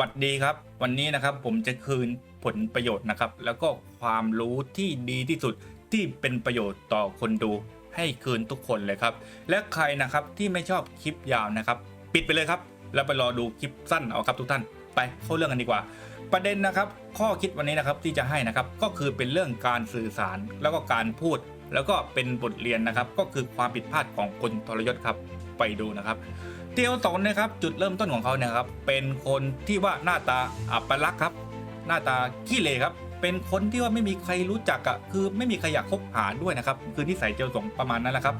วัสดีครับ วันนี้นะครับผมจะคืนผลประโยชน์นะครับ แล้วก็ความรู้ที่ดีที่สุดที่เป็นประโยชน์ต่อคนดู ให้คืนทุกคนเลยครับ และใครนะครับที่ไม่ชอบคลิปยาวนะครับ ปิดไปเลยครับ แล้วไปรอดูคลิปสั้นเอาครับทุกท่านไปเข้าเรื่องกันดีกว่า ประเด็นนะครับ ข้อคิดวันนี้นะครับที่จะให้นะครับก็คือเป็นเรื่องการสื่อสารแล้วก็การพูด แล้วก็เป็นบทเรียนนะครับ ก็คือความผิดพลาดของคนทรยศครับ ไปดูนะครับ เตียวสนนะครับจุดเริ่มต้นของเขาเนี่ยครับเป็นคนที่ว่าหน้าตาอัปลักษณ์ครับ หน้าตาขี้เหร่ครับเป็นคนที่ว่าไม่มีใครรู้จักอะคือไม่มีใครอยากคบหาด้วยนะครับ คือนิสัยเจียวสงประมาณนั้นแหละครับ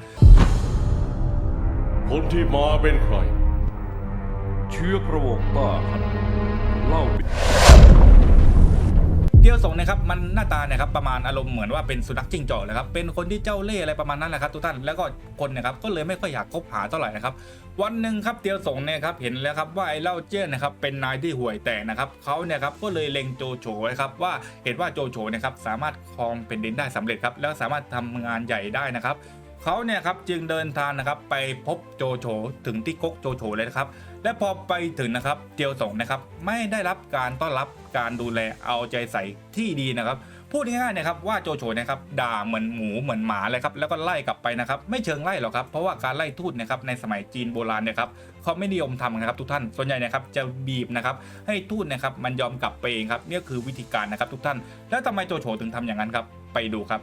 คนที่มาเป็นใคร เชื้อกระวงต้าหันเล่าปิด เตียวสงนะครับมันหน้าตาเนี่ยครับประมาณอารมณ์เหมือนว่าเป็นสุนัขจิ้งจอกเลยครับเป็นคนที่เจ้าเล่ห์อะไรประมาณนั้นแหละครับทุกท่านแล้วก็คนเนะครับก็เลยไม่ค่อยอยากคบหาเท่าไหร่นะครับวันหนึ่งครับเตียวสงเนี่ยครับเห็นแล้วครับว่าไอ้เล่าเจี้ยนนะครับเป็นนายที่ห่วยแตกนะครับเขาเนี่ยครับก็เลยเล็งโจโฉไว้ครับว่าเห็นว่าโจโฉเนะครับสามารถครองแผ่นดินได้สำเร็จครับแล้วสามารถทำงานใหญ่ได้นะครับ เขาเนี่ยครับจึงเดินทางนะครับไปพบโจโฉถึงที่ก๊กโจโฉเลยนะครับ และพอไปถึงนะครับเตียวสงนะครับไม่ได้รับการต้อนรับการดูแลเอาใจใส่ที่ดีนะครับพูดง่ายๆนะครับว่าโจโฉนะครับด่าเหมือนหมูเหมือนหมาเลยครับแล้วก็ไล่กลับไปนะครับไม่เชิงไล่หรอกครับเพราะว่าการไล่ทูตนะครับในสมัยจีนโบราณเนี่ยครับเขาไม่นิยมทำนะครับทุกท่านส่วนใหญ่นะครับจะบีบนะครับให้ทูตนะครับมันยอมกลับไปเองครับนี่คือวิธีการนะครับทุกท่าน แล้วทำไมโจโฉถึงทำอย่างนั้นครับไปดูครับ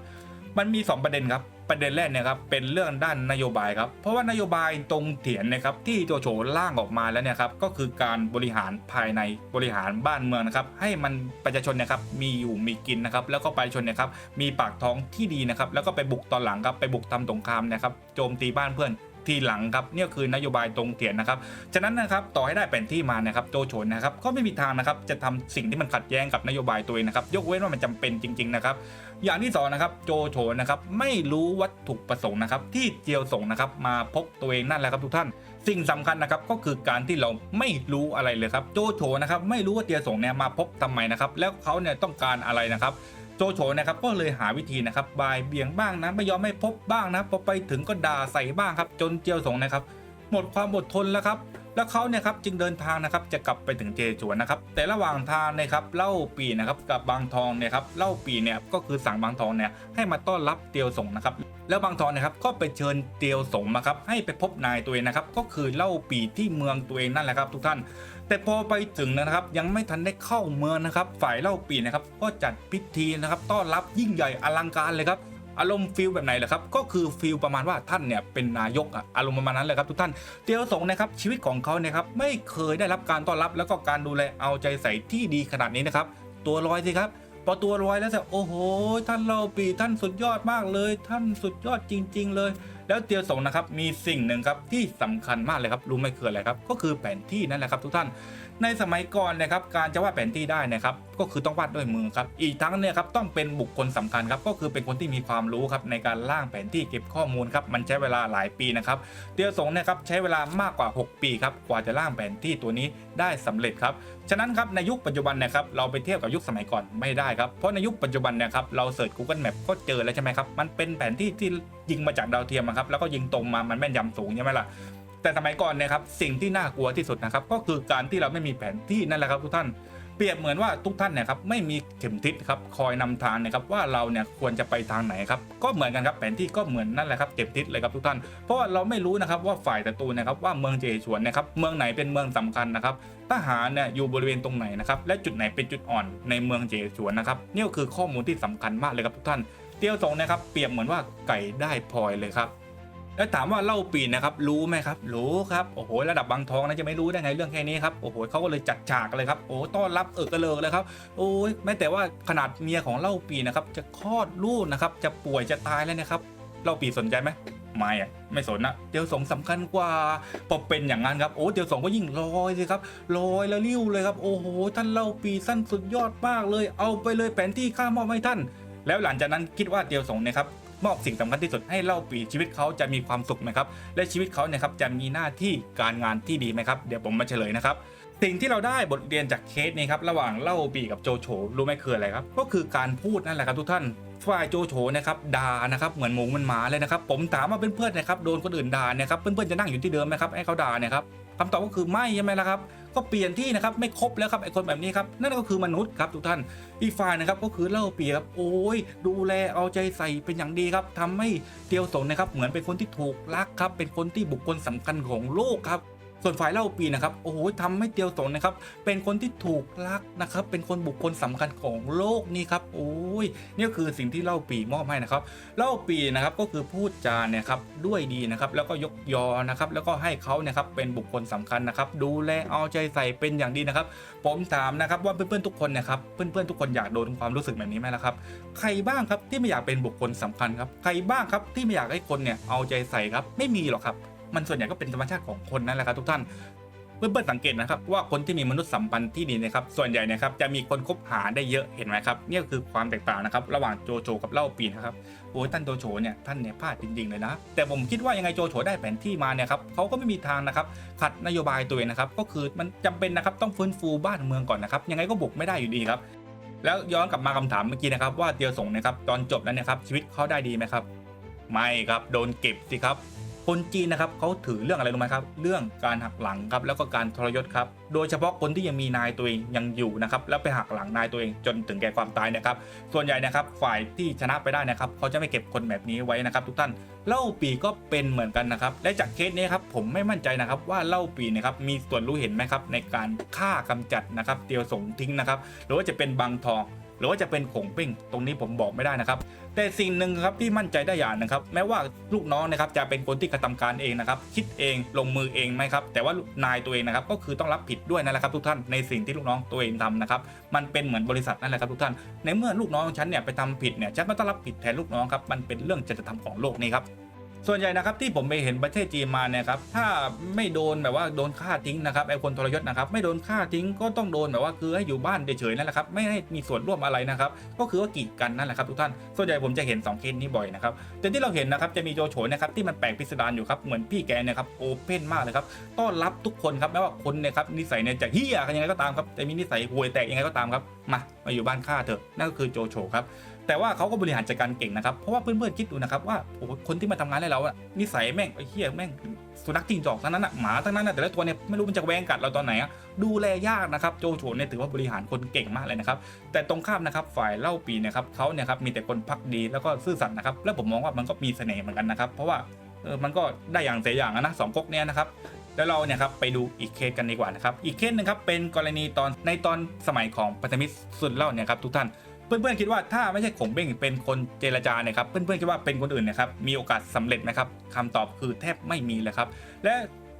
มันมี 2 ประเด็นครับ ประเด็นแรกเนี่ยครับเป็นเรื่องด้านนโยบายครับเพราะว่านโยบายตรงเถียนนะครับที่โจโฉล่างออกมาแล้วเนี่ยครับก็คือการบริหารภายในบริหารบ้านเมืองนะครับให้มันประชาชนเนะครับมีอยู่มีกินนะครับแล้วก็ประชาชนเนะครับมีปากท้องที่ดีนะครับแล้วก็ไปบุกตอนหลังครับไปบุกทำสงครามนะครับโจมตีบ้านเพื่อน ทีหลังครับเนี่ยคือนโยบายตรงเถียนนะครับฉะนั้นนะครับต่อให้ได้แผนที่มานะครับโจโฉนะครับก็ไม่มีทางนะครับจะทำสิ่งที่มันขัดแย้งกับนโยบายตัวเองนะครับยกเว้นว่ามันจำเป็นจริง ๆนะครับ อย่างที่สองนะครับโจโฉนะครับไม่รู้วัตถุประสงค์นะครับที่เจียวส่งนะครับมาพบตัวเองนั่นแหละครับทุกท่านสิ่งสำคัญนะครับก็คือการที่เราไม่รู้อะไรเลยครับโจโฉนะครับไม่รู้ว่าเตียส่งเนี่ยมาพบทำไมนะครับแล้วเขาเนี่ยต้องการอะไรนะครับ โจโฉนะครับก็เลยหาวิธีนะครับบายเบี่ยงบ้างนะไม่ยอมให้พบบ้างนะพอไปถึงก็ด่าใส่บ้างครับ จนเจียวสงนะครับ หมดความอดทนแล้วครับแล้วเขาเนี่ยครับจึงเดินทางนะครับจะกลับไปถึงเจจวนนะครับ แต่ระหว่างทางนะครับเล่าปีนะครับกับบางทองเนี่ยครับเล่าปีเนี่ยก็คือสั่งบางทองเนี่ยให้มาต้อนรับเตียวสงนะครับ แล้วบางทองนะครับก็ไปเชิญเตียวสงมาครับให้ไปพบนายตัวเองนะครับ ก็คือเล่าปีที่เมืองตัวเองนั่นแหละครับทุกท่าน แต่พอไปถึงนะครับยังไม่ทันได้เข้าเมืองนะครับ ฝ่ายเล่าปีนะครับก็จัดพิธีนะครับต้อนรับยิ่งใหญ่อลังการเลยครับ อารมณ์ฟิลแบบไหนเหรอครับก็คือฟิลประมาณว่าท่านเนี่ยเป็นนายกอะอารมณ์ประมาณนั้นเลยครับทุกท่านเตียวสงนะครับชีวิตของเขาเนี่ยครับไม่เคยได้รับการต้อนรับ แล้วก็การดูแลเอาใจใส่ที่ดีขนาดนี้นะครับตัวลอยสิครับพอตัวลอยแล้วจะโอ้โห ท่านเราปีท่านสุดยอดมากเลย ท่านสุดยอดจริง ๆ เลย แล้วเตียวสงนะครับมีสิ่งหนึ่งครับที่สำคัญมากเลยครับรู้ไหมคืออะไรครับก็คือแผนที่นั่นแหละครับทุกท่านในสมัยก่อนนะครับการจะวาดแผนที่ได้นะครับก็คือต้องวาดด้วยมือครับอีกทั้งเนี่ยครับต้องเป็นบุคคลสำคัญครับก็คือเป็นคนที่มีความรู้ครับในการร่างแผนที่เก็บข้อมูลครับมันใช้เวลาหลายปีนะครับเตียวสงเนี่ยครับใช้เวลามากกว่า 6 ปีครับกว่าจะร่างแผนที่ตัวนี้ได้สำเร็จครับ ฉะนั้นครับในยุคปัจจุบันนะครับเราไปเทียบกับยุคสมัยก่อนไม่ได้ครับเพราะในยุคปัจจุบันนะครับเราเสิร์ช Google Map ก็เจอแล้วใช่ไหมครับมันเป็นแผนที่ที่ยิงมาจากดาวเทียมครับแล้วก็ยิงตรงมามันแม่นยำสูงใช่ไหมล่ะแต่สมัยก่อนนะครับสิ่งที่น่ากลัวที่สุดนะครับก็คือการที่เราไม่มีแผนที่นั่นแหละครับทุกท่าน เปรียบเหมือนว่าทุกท่านเนี่ยครับไม่มีเข็มทิศครับคอยนำทางนะครับว่าเราเนี่ยควรจะไปทางไหนครับก็เหมือนกันครับแผนที่ก็เหมือนนั่นแหละครับเข็มทิศเลยครับทุกท่าน เพราะว่าเราไม่รู้นะครับว่าฝ่ายศัตรูนะครับว่าเมืองเจฉวนนะครับเมืองไหนเป็นเมืองสำคัญนะครับทหารเนี่ยอยู่บริเวณตรงไหนนะครับและจุดไหนเป็นจุดอ่อนในเมืองเจฉวนนะครับนี่ก็คือข้อมูลที่สำคัญมากเลยครับทุกท่านเตียวสงนะครับเปรียบเหมือนว่าไก่ได้พลอยเลยครับ แล้วถามว่าเล่าปีนนะครับรู้ไหมครับรู้ครับโอ้โหระดับบางทองนะจะไม่รู้ได้ไงเรื่องแค่นี้ครับโอ้โหเขาก็เลยจัดฉากเลยครับโอ้ต้อนรับเออกระเลิกเลยครับโอ้ยแม้แต่ว่าขนาดเมียของเล่าปีนะครับจะคลอดลูกนะครับจะป่วยจะตายแล้วนะครับเล่าปีสนใจไหมไม่อะไม่สนนะเตียวสงสำคัญกว่าพอเป็นอย่างนั้นครับโอ้เตียวสงก็ยิ่งลอยสิครับลอยแล้วริ้วเลยครับโอ้โหท่านเล่าปีสั้นสุดยอดมากเลย เอาไปเลยแผนที่ข้ามอบให้ท่าน แล้วหลังจากนั้นคิดว่าเตียวสงเนะครับ มอบสิ่งสำคัญที่สุดให้เล่าปีชีวิตเขาจะมีความสุขไหมครับ และชีวิตเขาเนี่ยครับจะมีหน้าที่การงานที่ดีไหมครับเดี๋ยวผมมาเฉลยนะครับสิ่งที่เราได้บทเรียนจากเคสนี้ครับระหว่างเล่าปีกับโจโฉรู้ไหมคืออะไรครับ ก็คือการพูดนั่นแหละครับทุกท่านฝ่ายโจโฉนะครับด่านะครับเหมือนหมูมันหมาเลยนะครับผมถามว่าเพื่อนๆนะครับโดนคนอื่นด่าเนี่ยครับเพื่อนๆจะนั่งอยู่ที่เดิมไหมครับให้เขาด่าเนี่ยครับคำตอบก็คือไม่ใช่ไหมล่ะครับ ก็เปลี่ยนที่นะครับไม่ครบแล้วครับไอคนแบบนี้ครับนั่นก็คือมนุษย์ครับทุกท่านอีกฝ่ายนะครับก็คือเล่าเปียบโอ้ยดูแลเอาใจใส่เป็นอย่างดีครับทำให้เตียวสงนะครับเหมือนเป็นคนที่ถูกรักครับเป็นคนที่บุคคลสำคัญของโลกครับ ส่วนฝ่ายเล่าปีนะครับโอ้โหทำให้เตียวสงนะครับ เป็นคนที่ถูกรักนะครับ เป็นคนบุคคลสำคัญของโลกนี้ครับโอ้ยนี่คือสิ่งที่เล่าปีมอบให้นะครับ เล่าปีนะครับก็คือพูดจาเนี่ยครับด้วยดีนะครับ แล้วก็ยกยอนะครับ แล้วก็ให้เขาเนี่ยครับเป็นบุคคลสำคัญนะครับ ดูแลเอาใจใส่เป็นอย่างดีนะครับ ผมถามนะครับว่าเพื่อนๆทุกคนเนะครับเพื่อนๆทุกคนอยากโดนความรู้สึกแบบนี้ไหมล่ะครับ ใครบ้างครับที่ไม่อยากเป็นบุคคลสำคัญครับใครบ้างครับที่ไม่อยากให้คนเนี่ยเอาใจใส่ครับไม่มีหรอกครับ มันส่วนใหญ่ก็เป็นธรรมชาติของคนนั่นแหละครับทุกท่านเพื่อนๆสังเกตนะครับว่าคนที่มีมนุษยสัมพันธ์ที่ดีนะครับส่วนใหญ่นะครับจะมีคนคบหาได้เยอะเห็นไหมครับนี่คือความแตกต่างนะครับระหว่างโจโฉกับเล่าปีนะครับโอ้ยท่านโจโฉเนี่ยท่านเนี่ยพลาดจริงๆเลยนะแต่ผมคิดว่ายังไงโจโฉได้แผนที่มาเนี่ยครับเขาก็ไม่มีทางนะครับขัดนโยบายตัวเองนะครับก็คือมันจำเป็นนะครับต้องฟื้นฟูบ้านเมืองก่อนนะครับยังไงก็บุกไม่ได้อยู่ดีครับแล้วย้อนกลับมาคำถามเมื่อกี้นะครับว่าเตียวสงนะครับตอนจบแล้วเนี่ยครับชีวิตเขาได้ดีไหมครับไม่ครับโดนเก็บสิครับ คนจีนนะครับเขาถือเรื่องอะไรรู้ไหมครับ เรื่องการหักหลังครับแล้วก็การทรยศครับโดยเฉพาะคนที่ยังมีนายตัวเองยังอยู่นะครับแล้วไปหักหลังนายตัวเองจนถึงแก่ความตายเนะครับ ส่วนใหญ่นะครับฝ่ายที่ชนะไปได้นะครับเขาจะไม่เก็บคนแบบนี้ไว้นะครับ ทุกท่านเล่าปีก็เป็นเหมือนกันนะครับและจากเคสนี้ครับผมไม่มั่นใจนะครับว่าเล่าปีนะครับมีส่วนรู้เห็นไหมครับในการฆ่ากำจัดนะครับเตียวสงทิ้งนะครับหรือว่าจะเป็นบางทอง หรือว่าจะเป็นขงเป้ง ตรงนี้ผมบอกไม่ได้นะครับ แต่สิ่งหนึ่งครับที่มั่นใจได้อย่างนะครับ แม้ว่าลูกน้องนะครับจะเป็นคนที่กระทำการเองนะครับคิดเองลงมือเองไหมครับแต่ว่านายตัวเองนะครับก็คือต้องรับผิดด้วยนั่นแหละครับทุกท่านในสิ่งที่ลูกน้องตัวเองทำนะครับมันเป็นเหมือนบริษัทนั่นแหละครับทุกท่านในเมื่อลูกน้องฉันเนี่ยไปทำผิดเนี่ยฉันก็ต้องรับผิดแทนลูกน้องครับมันเป็นเรื่องจริยธรรมของโลกนี้ครับ ส่วนใหญ่นะครับที่ผมไปเห็นประเทศจีนมาเนี่ยครับถ้าไม่โดนแบบว่าโดนฆ่าทิ้งนะครับไอ้คนทรยศนะครับไม่โดนฆ่าทิ้งก็ต้องโดนแบบว่าคือให้อยู่บ้านเฉยๆนั่นแหละครับไม่ให้มีส่วนร่วมอะไรนะครับก็คือว่ากีดกันนั่นแหละครับทุกท่านส่วนใหญ่ผมจะเห็น2เคสนี้บ่อยนะครับแต่ที่เราเห็นนะครับจะมีโจโฉนะครับที่มันแปลกพิสดารอยู่ครับเหมือนพี่แกเนี่ยครับโอเพ่นมากเลยครับต้อนรับทุกคนครับแม้ว่าคนเนี่ยครับนิสัยเนี่ยจะเฮียกันยังไงก็ตามครับแต่มีนิสัยห่วยแตกยังไงก็ตามครับมามาอยู่บ้านข้าเถอะนั่นก็คือโจโฉครับ แต่ว่าเขาก็บริหารจัดการเก่งนะครับ เพราะว่าเพื่อนๆคิดดูนะครับว่าโอ้คนที่มาทำงานให้เราอะนิสัยแม่งไอ้เหี้ยแม่งสุนัขจิ้งจอกทั้งนั้นอะหมาทั้งนั้นอะแต่ละตัวเนี่ยไม่รู้มันจะแวงกัดเราตอนไหนอะดูแลยากนะครับโจโฉเนี่ยถือว่าบริหารคนเก่งมากเลยนะครับแต่ตรงข้ามนะครับฝ่ายเล่าปีนี่ยครับเขาเนี่ยครับมีแต่คนพักดีแล้วก็ซื่อสัตย์นะครับแล้วผมมองว่ามันก็มีเสน่ห์เหมือนกันนะครับ เพราะว่าเออมันก็ได้อย่างเสียอย่างนะสองก๊กเนี่ยนะครับแล้วเราเนี่ยครับไปดูอีกเคสกันดีกว่านะครับอีกเคสหนึงครับเป็นกรณีตอนในตอนสมัยของพันธมิตรสุดเล่าเนี่ยครับทุกท่าน เพื่อนๆคิดว่าถ้าไม่ใช่ขงเบ้งเป็นคนเจรจาเนี่ยครับเพื่อนๆคิดว่าเป็นคนอื่นนะครับมีโอกาสสำเร็จไหมครับคำตอบคือแทบไม่มีเลยครับและ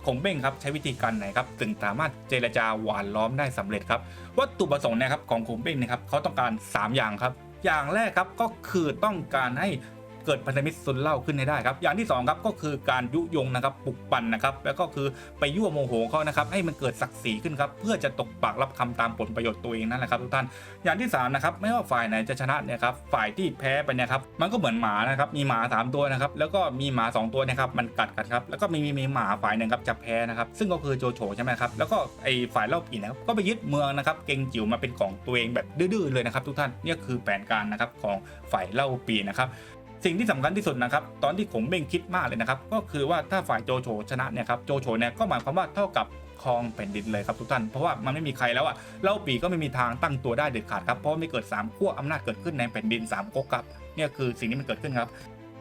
ขงเบ้งครับใช้วิธีการไหนครับถึงสามารถเจรจาหวานล้อมได้สำเร็จครับวัตถุประสงค์นะครับของขงเบ้งนะครับเขาต้องการ 3 อย่างครับอย่างแรกครับก็คือต้องการให้ เกิดพันธมิตรซุนเล่าขึ้นให้ได้ครับ อย่างที่สองครับก็คือการยุยงนะครับปลุกปั่นนะครับแล้วก็คือไปยั่วโมโหเขานะครับให้มันเกิดศักดิ์ศรีขึ้นครับเพื่อจะตกปากรับคำตามผลประโยชน์ตัวเองนั่นแหละครับทุกท่านอย่างที่3นะครับไม่ว่าฝ่ายไหนจะชนะเนี่ยครับฝ่ายที่แพ้ไปเนี่ยครับมันก็เหมือนหมานะครับมีหมา 3 ตัวนะครับแล้วก็มีหมา 2 ตัวนะครับมันกัดกันครับแล้วก็มีมีมีหมาฝ่ายหนึ่งครับจะแพ้นะครับซึ่งก็คือโจโฉใช่ไหมครับแล้วก็ไอฝ่ายเล่าปีนะครับก็ไปยึดเมืองนะครับเกงจิ๋วมาเป็นของตัวเองแบบดื้อๆเลยนะครับทุกท่านนี่คือแผนการนะครับของฝ่ายเล่าปีนะครับ สิ่งที่สำคัญที่สุดนะครับ ตอนที่ผมเบ่งคิดมากเลยนะครับ ก็คือว่าถ้าฝ่ายโจโฉชนะเนี่ยครับโจโฉเนี่ยก็หมายความว่าเท่ากับครองแผ่นดินเลยครับทุกท่าน เพราะว่ามันไม่มีใครแล้วอะเล่าปีก็ไม่มีทางตั้งตัวได้เด็ดขาดครับ เพราะไม่เกิด3ขั้วอำนาจเกิดขึ้นในแผ่นดิน3ก๊กครับ เนี่ยคือสิ่งที่มันเกิดขึ้นครับ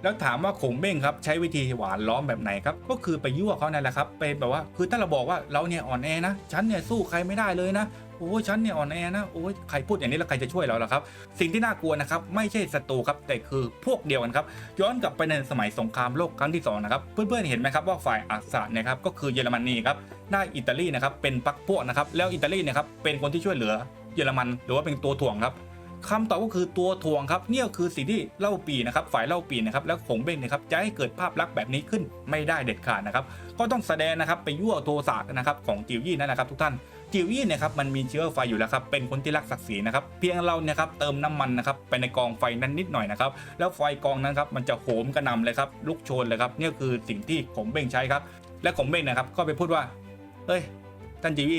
แล้วถามว่าขงเบ้งครับใช้วิธีหวานล้อมแบบไหนครับ ก็คือไปยั่วเขานั่นแหละครับไปแบบว่า คือถ้าเราบอกว่าเราเนี่ยอ่อนแอนะฉันเนี่ยสู้ใครไม่ได้เลยนะโอ้ยฉันเนี่ยอ่อนแอนะโอ้ยใครพูดอย่างนี้แล้วใครจะช่วยเราล่ะครับ สิ่งที่น่ากลัวนะครับไม่ใช่ศัตรูครับแต่คือพวกเดียวกันครับย้อนกลับไปในสมัยสงครามโลกครั้งที่สองนะครับเพื่อนๆเห็นไหมครับว่าฝ่ายอักษรเนี่ยครับก็คือเยอรมนีครับได้อิตาลีนะครับเป็นพรรคพวกนะครับแล้วอิตาลีนะครับเป็นคนที่ช่วยเหลือเยอรมันหรือว่าเป็นตัวถ่วงครับ คำตอบก็คือตัวถ่วงครับเนี่ยคือสิ่งที่เล่าปีนะครับฝ่ายเล่าปีนะครับแล้วขงเบ้งนะครับจะให้เกิดภาพลักษณ์แบบนี้ขึ้นไม่ได้เด็ดขาดนะครับก็ต้องแสดงนะครับไปยั่วโทสะนะครับของจิวยี่นั่นนะครับทุกท่านจิวยี่เนี่ยครับมันมีเชื้อไฟอยู่แล้วครับเป็นคนที่รักศักดิ์ศรีนะครับเพียงเราเนี่ยครับเติมน้ำมันนะครับไปในกองไฟนั้นนิดหน่อยนะครับแล้วไฟกองนั้นครับมันจะโหมกระนำเลยครับลุกโชนเลยครับเนี่ยคือสิ่งที่ขงเบ้งใช้ครับ และขงเบ้งนะครับก็ไปพูดว่าเฮ้ยท่านจีวี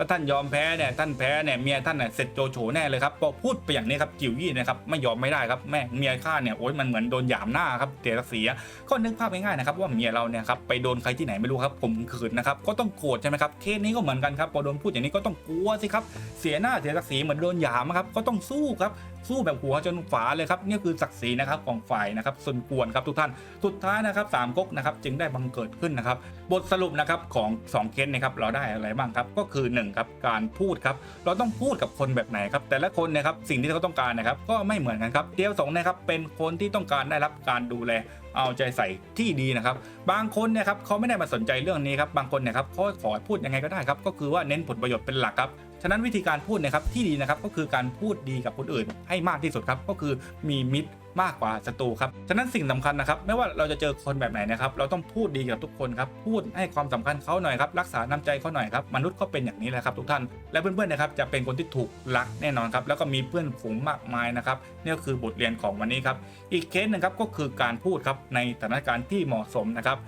ถ้าท่านยอมแพ้เนี่ยท่านแพ้เนี่ยเมียท่านเนี่ยเสร็จโจโฉแน่เลยครับพอพูดไปอย่างนี้ครับจิ๋วยี่นะครับไม่ยอมไม่ได้ครับแม่เมียข้าเนี่ยโอ้ยมันเหมือนโดนหยามหน้าครับเสียศักดิ์ศรีอะก็นึกภาพง่ายๆนะครับว่าเมียเราเนี่ยครับไปโดนใครที่ไหนไม่รู้ครับผมขืนนะครับก็ต้องโกรธใช่ไหมครับเคสนี้ก็เหมือนกันครับพอโดนพูดอย่างนี้ก็ต้องกลัวสิครับเสียหน้าเสียศักดิ์ศรีเหมือนโดนหยามอะครับก็ต้องสู้ครับ สู้แบบหัวจนฝาเลยครับนี่คือศักดิ์ศรีนะครับของฝ่ายนะครับส่วนกวนครับทุกท่านสุดท้ายนะครับสามก๊กนะครับจึงได้บังเกิดขึ้นนะครับ บทสรุปนะครับของ2เคสนะครับเราได้อะไรบ้างครับก็คือ1ครับการพูดครับเราต้องพูดกับคนแบบไหนครับแต่ละคนนะครับสิ่งที่เขาต้องการนะครับก็ไม่เหมือนกันครับเดียวสองนะครับเป็นคนที่ต้องการได้รับการดูแลเอาใจใส่ที่ดีนะครับ บางคนเนี่ยครับเขาไม่ได้มาสนใจเรื่องนี้ครับ บางคนเนี่ยครับเขาขอพูดยังไงก็ได้ครับ ก็คือว่าเน้นผลประโยชน์เป็นหลักครับ ฉะนั้นวิธีการพูดนะครับที่ดีนะครับก็คือการพูดดีกับคนอื่นให้มากที่สุดครับ ก็คือมีมิตรมากกว่าศัตรูครับฉะนั้นสิ่งสำคัญนะครับไม่ว่าเราจะเจอคนแบบไหนนะครับเราต้องพูดดีกับทุกคนครับพูดให้ความสำคัญเขาหน่อยครับรักษาน้ำใจเขาหน่อยครับมนุษย์ก็เป็นอย่างนี้แหละครับทุกท่านและเพื่อนๆนะครับจะเป็นคนที่ถูกรักแน่นอนครับแล้วก็มีเพื่อนฝูงมากมายนะครับนี่ก็คือบทเรียนของวันนี้ครับอีกเคสหนึงครับก็คือการพูดครับในสถานการณ์ที่เหมาะสมนะครับ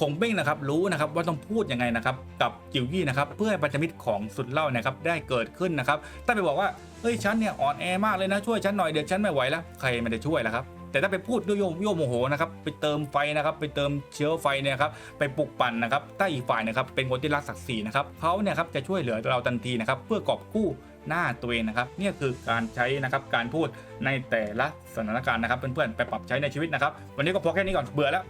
คงเบ้งนะครับรู้นะครับว่าต้องพูดยังไงนะครับกับจิวยี่นะครับเพื่อให้พันธมิตรของสุดเล่านะครับได้เกิดขึ้นนะครับถ้าไปบอกว่าเฮ้ยฉันเนี่ยอ่อนแอมากเลยนะช่วยฉันหน่อยเดี๋ยวฉันไม่ไหวแล้วใครไม่ได้ช่วยแล้วครับแต่ถ้าไปพูดด้วยโยมโยมโมโหนะครับไปเติมไฟนะครับไปเติมเชื้อไฟเนี่ยครับไปปลุกปั่นนะครับถ้าอีกฝ่ายนะครับเป็นคนที่รักศักดิ์ศรีนะครับเขาเนี่ยครับจะช่วยเหลือเราทันทีนะครับเพื่อกอบกู้หน้าตัวเองนะครับนี่คือการใช้นะครับการพูดในแต่ละสถานการณ์นะครับเพื่อนๆไปปรับใช้ในชีวิตนะครับ วันนี้ก็พอแค่นี้ก่อนเบื่อแล้ว